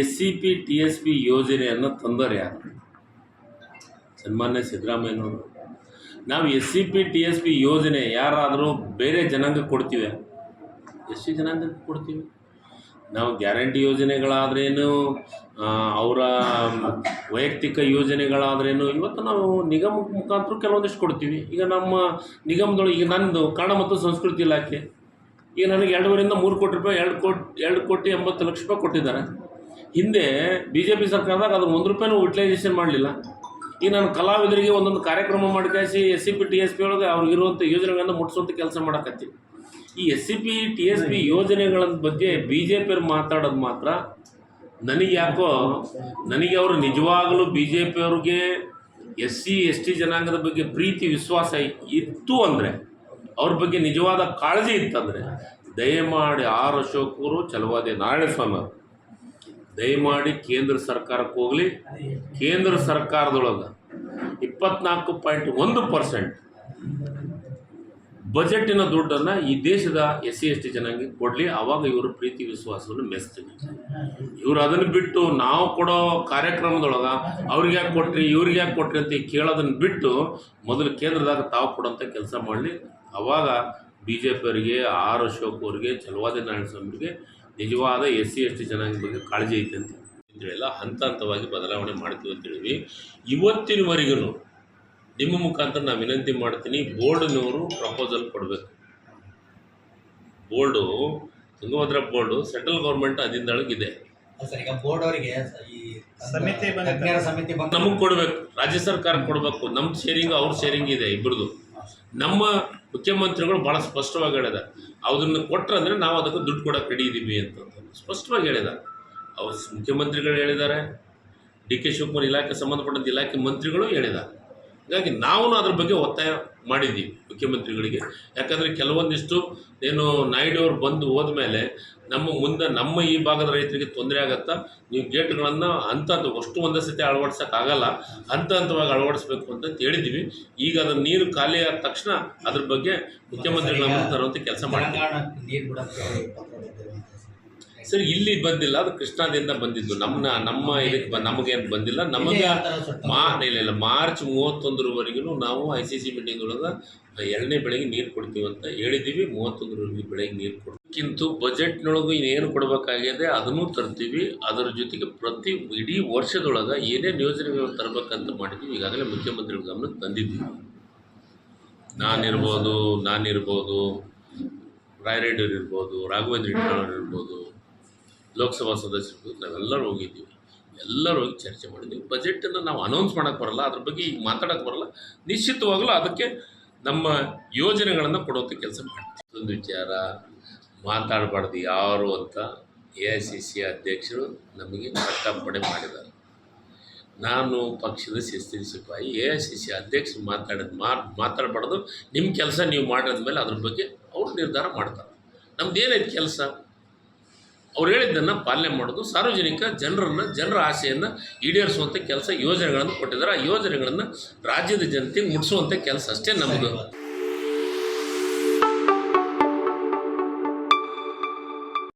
S C P T S P ಯೋಜನೆಯನ್ನು ತಂದರೆ ಯಾರು? ಸನ್ಮಾನ್ಯ ಸಿದ್ದರಾಮಯ್ಯನವರು. ನಾವು S C P T S P ಯೋಜನೆ ಯಾರಾದರೂ ಬೇರೆ ಜನಾಂಗಕ್ಕೆ ಕೊಡ್ತೀವಿ ಎಸ್ ಸಿ ಜನಾಂಗಕ್ಕೆ ಕೊಡ್ತೀವಿ. ನಾವು ಗ್ಯಾರಂಟಿ ಯೋಜನೆಗಳಾದ್ರೇನು ಅವರ ವೈಯಕ್ತಿಕ ಯೋಜನೆಗಳಾದ್ರೇನು, ಇವತ್ತು ನಾವು ನಿಗಮ ಮುಖಾಂತರ ಕೆಲವೊಂದಿಷ್ಟು ಕೊಡ್ತೀವಿ. ಈಗ ನಮ್ಮ ನಿಗಮದೊಳಗೆ, ಈಗ ನಂದು ಕನ್ನಡ ಮತ್ತು ಸಂಸ್ಕೃತಿ ಇಲಾಖೆ. ಈಗ ನನಗೆ ಎರಡೂವರೆಯಿಂದ ಮೂರು ಕೋಟಿ ರೂಪಾಯಿ, ಎರಡು ಕೋಟಿ ಎರಡು ಕೋಟಿ ಎಂಬತ್ತು ಲಕ್ಷ ರೂಪಾಯಿ ಕೊಟ್ಟಿದ್ದಾರೆ. ಹಿಂದೆ ಬಿ ಜೆ ಪಿ ಸರ್ಕಾರದಾಗ ಅದ್ರ ಒಂದು ರೂಪಾಯಿನೂ ಯುಟಿಲೈಸೇಷನ್ ಮಾಡಲಿಲ್ಲ. ಈಗ ನಾನು ಕಲಾವಿದರಿಗೆ ಒಂದೊಂದು ಕಾರ್ಯಕ್ರಮ ಮಾಡ್ಕಾಸಿ S C P T S P ಒಳಗೆ ಅವ್ರಿಗಿರುವಂಥ ಯೋಜನೆಗಳನ್ನು ಮುಟ್ಟಿಸುವಂಥ ಕೆಲಸ ಮಾಡಕತ್ತೀವಿ ಈ S C P T S P ಯೋಜನೆಗಳ ಬಗ್ಗೆ ಬಿ ಜೆ ಪಿಯವ್ರು ಮಾತಾಡೋದು ಮಾತ್ರ ನನಗೆ ಯಾಕೋ ನನಗೆ ಅವರು ನಿಜವಾಗಲೂ ಬಿ ಜೆ ಪಿಯವ್ರಿಗೆ ಎಸ್ ಸಿ ಎಸ್ ಟಿ ಜನಾಂಗದ ಬಗ್ಗೆ ಪ್ರೀತಿ, ವಿಶ್ವಾಸ ಇತ್ತು ಅಂದರೆ, ಅವ್ರ ಬಗ್ಗೆ ನಿಜವಾದ ಕಾಳಜಿ ಇತ್ತಂದರೆ, ದಯಮಾಡಿ ಆರ್ ಅಶೋಕರು ಚಲವಾದಿ ನಾರಾಯಣಸ್ವಾಮಿ ಅವರು. ದಯಮಾಡಿ ಕೇಂದ್ರ ಸರ್ಕಾರಕ್ಕೆ ಹೋಗಲಿ. ಕೇಂದ್ರ ಸರ್ಕಾರದೊಳಗೆ ಇಪ್ಪತ್ನಾಲ್ಕು ಪಾಯಿಂಟ್ ಒಂದು ಪರ್ಸೆಂಟ್ ಬಜೆಟಿನ ದುಡ್ಡನ್ನು ಈ ದೇಶದ ಎಸ್ ಸಿ ಎಸ್ ಟಿ ಜನಾಂಗಕ್ಕೆ ಕೊಡಲಿ. ಆವಾಗ ಇವರು ಪ್ರೀತಿ ವಿಶ್ವಾಸವನ್ನು ಮೆಚ್ತೀವಿ ಇವರು ಅದನ್ನು ಬಿಟ್ಟು ನಾವು ಕೊಡೋ ಕಾರ್ಯಕ್ರಮದೊಳಗೆ ಅವ್ರಿಗೆ ಯಾಕೆ ಕೊಟ್ರಿ, ಇವ್ರಿಗೆ ಯಾಕೆ ಕೊಟ್ರಿ ಅಂತ ಕೇಳೋದನ್ನು ಬಿಟ್ಟು ಮೊದಲು ಕೇಂದ್ರದಾಗ ತಾವು ಕೊಡೋಂಥ ಕೆಲಸ ಮಾಡಲಿ. ಅವಾಗ ಬಿ ಜೆ ಪಿಯವರಿಗೆ ಆರ್ ಅಶೋಕ್ ಅವರಿಗೆ ಚಲವಾದಿ ನಾರಾಯಣ ಸ್ವಾಮಿಗೆ ನಿಜವಾದ ಎಸ್ ಸಿ ಎಸ್ ಟಿ ಜನಾಂಗ ಬಗ್ಗೆ ಕಾಳಜಿ ಐತೆ ಅಂತ ಅಂತೇಳಿಲ್ಲ ಹಂತ ಹಂತವಾಗಿ ಬದಲಾವಣೆ ಮಾಡ್ತೀವಿ ಅಂತೇಳಿವಿ ಇವತ್ತಿನವರೆಗೂ ನಿಮ್ಮ ಮುಖಾಂತರ ನಾನು ವಿನಂತಿ ಮಾಡ್ತೀನಿ ಬೋರ್ಡ್ನವರು ಪ್ರಪೋಸಲ್ ಕೊಡಬೇಕು. Board Tungabhadra board central government ತಜ್ಞರ ನಮಗೆ ಕೊಡಬೇಕು ರಾಜ್ಯ ಸರ್ಕಾರ ಕೊಡಬೇಕು ನಮ್ಮ ಶೇರಿಂಗ್ ಅವ್ರ ಶೇರಿಂಗ್ ಇದೆ ಇಬ್ಬರದು ನಮ್ಮ ಮುಖ್ಯಮಂತ್ರಿಗಳು ಭಾಳ ಸ್ಪಷ್ಟವಾಗಿ ಹೇಳಿದ ಅದನ್ನು ಕೊಟ್ರೆ ಅಂದರೆ ನಾವು ಅದಕ್ಕೆ ದುಡ್ಡು ಕೊಡೋಕೆ ರೆಡಿ ಇದ್ದೀವಿ ಅಂತ ಸ್ಪಷ್ಟವಾಗಿ ಹೇಳಿದ ಅವ್ರು ಮುಖ್ಯಮಂತ್ರಿಗಳು ಹೇಳಿದ್ದಾರೆ ಡಿ ಕೆ ಶಿವಕುಮಾರ್ ಇಲಾಖೆ ಸಂಬಂಧಪಟ್ಟಂಥ ಇಲಾಖೆ ಮಂತ್ರಿಗಳು ಹೇಳಿದ್ದಾರೆ ಹೀಗಾಗಿ ನಾವು ಅದ್ರ ಬಗ್ಗೆ ಒತ್ತಾಯ ಮಾಡಿದ್ದೀವಿ ಮುಖ್ಯಮಂತ್ರಿಗಳಿಗೆ. ಯಾಕಂದರೆ ಕೆಲವೊಂದಿಷ್ಟು ಏನು ನಾಯ್ಡು ಅವ್ರು ಬಂದು ಹೋದ್ಮೇಲೆ ನಮ್ಮ ಮುಂದೆ ನಮ್ಮ ಈ ಭಾಗದ ರೈತರಿಗೆ ತೊಂದರೆ ಆಗತ್ತಾ? ನೀವು ಗೇಟ್ಗಳನ್ನು ಹಂತ ಹಂತ ಅಷ್ಟು ಒಂದೇ ಸತಿ ಅಳವಡಿಸೋಕ್ಕಾಗಲ್ಲ, ಹಂತ ಹಂತವಾಗಿ ಅಳವಡಿಸ್ಬೇಕು ಅಂತ ಹೇಳಿದ್ದೀವಿ ಈಗ ಅದರ ನೀರು ಖಾಲಿ ಆದ ತಕ್ಷಣ ಅದ್ರ ಬಗ್ಗೆ ಮುಖ್ಯಮಂತ್ರಿಗಳ ತರುವಂಥ ಕೆಲಸ ಮಾಡ್ತೀವಿ. ಸರ್. ಇಲ್ಲಿ ಬಂದಿಲ್ಲ ಅದು ಕೃಷ್ಣಾದಿಂದ ಬಂದಿದ್ದು. ನಮ್ಮ ನಮ್ಮ ಇದಕ್ಕೆ ನಮಗೇನು ಬಂದಿಲ್ಲ. ನಮಗೆ ಮಾ ಇಲ್ಲ ಇಲ್ಲ ಮಾರ್ಚ್ ಮೂವತ್ತೊಂದರವರೆಗೂ ನಾವು ಐ ಸಿ ಸಿ ಮೀಟಿಂಗ್ ಒಳಗೆ ಎರಡನೇ ಬೆಳೆಗೆ ನೀರು ಕೊಡ್ತೀವಿ ಅಂತ ಹೇಳಿದ್ದೀವಿ ಮೂವತ್ತೊಂದರವರೆಗೆ ಬೆಳೆಗೆ ನೀರು ಕೊಡ್ತೀವಿ. ಬಜೆಟ್ನೊಳಗೂ ಇನ್ನೇನು ಕೊಡಬೇಕಾಗಿದೆ ಅದನ್ನು ತರ್ತೀವಿ. ಅದರ ಜೊತೆಗೆ ಪ್ರತಿ ಇಡೀ ವರ್ಷದೊಳಗೆ ಏನೇನು ಯೋಜನೆಗಳು ತರಬೇಕಂತ ಮಾಡಿದ್ದೀವಿ ಈಗಾಗಲೇ ಮುಖ್ಯಮಂತ್ರಿಗಳ ಗಮನಕ್ಕೆ ತಂದಿದ್ದೀವಿ ನಾನಿರ್ಬೋದು ನಾನಿರ್ಬೋದು ರಾಯರೆಡ್ಡಿಯವ್ರು ಇರ್ಬೋದು ರಾಘವೇಂದ್ರ ಇರ್ಬೋದು ಲೋಕಸಭಾ ಸದಸ್ಯರು, ನಾವೆಲ್ಲರೂ ಹೋಗಿದ್ದೀವಿ. ಎಲ್ಲರೂ ಹೋಗಿ ಚರ್ಚೆ ಮಾಡಿದ್ದೀವಿ ಬಜೆಟನ್ನು ನಾವು ಅನೌನ್ಸ್ ಮಾಡೋಕ್ಕೆ ಬರಲ್ಲ, ಅದ್ರ ಬಗ್ಗೆ ಈಗ ಮಾತಾಡೋಕ್ಕೆ ಬರಲ್ಲ. ನಿಶ್ಚಿತವಾಗಲೂ ಅದಕ್ಕೆ ನಮ್ಮ ಯೋಜನೆಗಳನ್ನು ಕೊಡುವಂಥ ಕೆಲಸ ಮಾಡ್ತೀವಿ. ಒಂದು ವಿಚಾರ, ಮಾತಾಡಬಾರ್ದು ಯಾರು ಅಂತ ಎ ಐ ಸಿ ಸಿ ಅಧ್ಯಕ್ಷರು ನಮಗೆ ಕಟ್ಟಪ್ಪಣೆ ಮಾಡಿದ್ದಾರೆ. ನಾನು ಪಕ್ಷದ ಶಿಸ್ತಿನ ಸಿಪಾಯಿ ಎ ಐ ಸಿ ಸಿ ಅಧ್ಯಕ್ಷರು ಮಾತಾಡಿದ ಮಾತು ಮಾತಾಡಬಾರ್ದು. ನಿಮ್ಮ ಕೆಲಸ ನೀವು ಮಾಡಿದ್ಮೇಲೆ ಅದ್ರ ಬಗ್ಗೆ ಅವರು ನಿರ್ಧಾರ ಮಾಡ್ತಾರೆ. ನಮ್ದು ಏನೈತೆ ಕೆಲಸ? ಅವ್ರು ಹೇಳಿದ್ದನ್ನು ಪಾಲನೆ ಮಾಡೋದು, ಸಾರ್ವಜನಿಕ ಜನರನ್ನು, ಜನರ ಆಸೆಯನ್ನು ಈಡೇರಿಸುವಂಥ ಕೆಲಸ ಯೋಜನೆಗಳನ್ನು ಕೊಟ್ಟಿದ್ದಾರೆ. ಆ ಯೋಜನೆಗಳನ್ನು ರಾಜ್ಯದ ಜನತೆಗೆ ಮುಟ್ಟಿಸುವಂಥ ಕೆಲಸ ಅಷ್ಟೇ ನಮ್ಮದು